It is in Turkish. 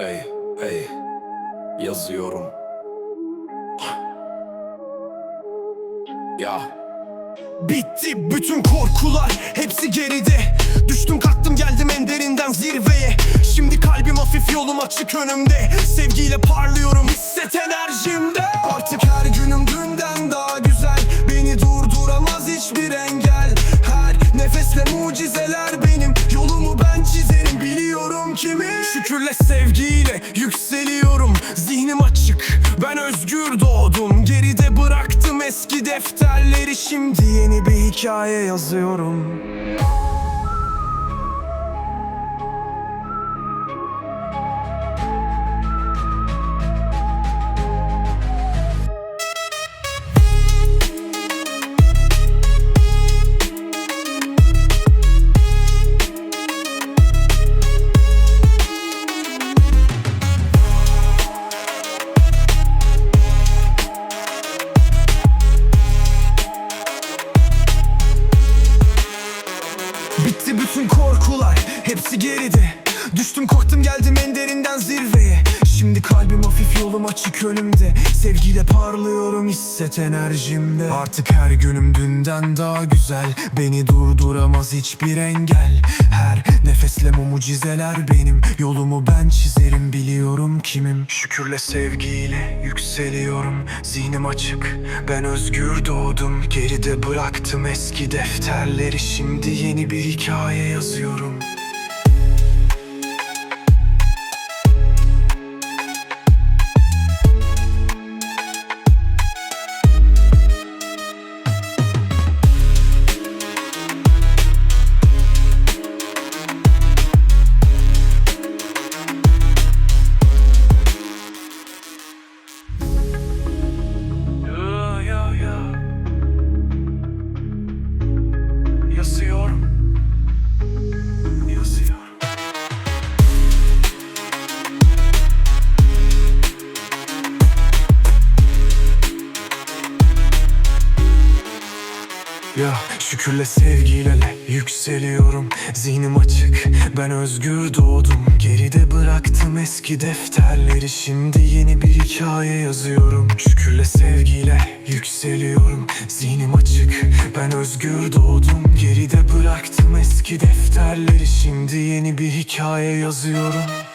Ey, ey, yazıyorum. Ya, Bitti bütün korkular hepsi geride. Düştüm kalktım geldim en derinden zirveye. Şimdi kalbim hafif yolum açık önümde. Sevgiyle parlıyorum hisset enerjimde. Artık Şükürle sevgiyle yükseliyorum. Zihnim açık ben özgür doğdum. Geride bıraktım eski defterleri. Şimdi yeni bir hikaye yazıyorum Bitti bütün korkular hepsi geride. Düştüm korktum geldim en derinden zirveye Şimdi kalbim hafif yolum açık önümde. Sevgiyle parlıyorum hisset enerjimde. Artık her günüm dünden daha güzel. Beni durduramaz hiçbir engel. Her nefesle mucizeler benim. Yolumu ben çizerim biliyorum kimim. Şükürle sevgiyle yükseliyorum. Zihnim açık ben özgür doğdum. Geride bıraktım eski defterleri. Şimdi yeni bir hikaye yazıyorum Ya şükürle sevgiyle yükseliyorum. Zihnim açık ben özgür doğdum. Geride bıraktım eski defterleri. Şimdi yeni bir hikaye yazıyorum. Şükürle sevgiyle yükseliyorum. Zihnim açık ben özgür doğdum. Geride bıraktım eski defterleri. Şimdi yeni bir hikaye yazıyorum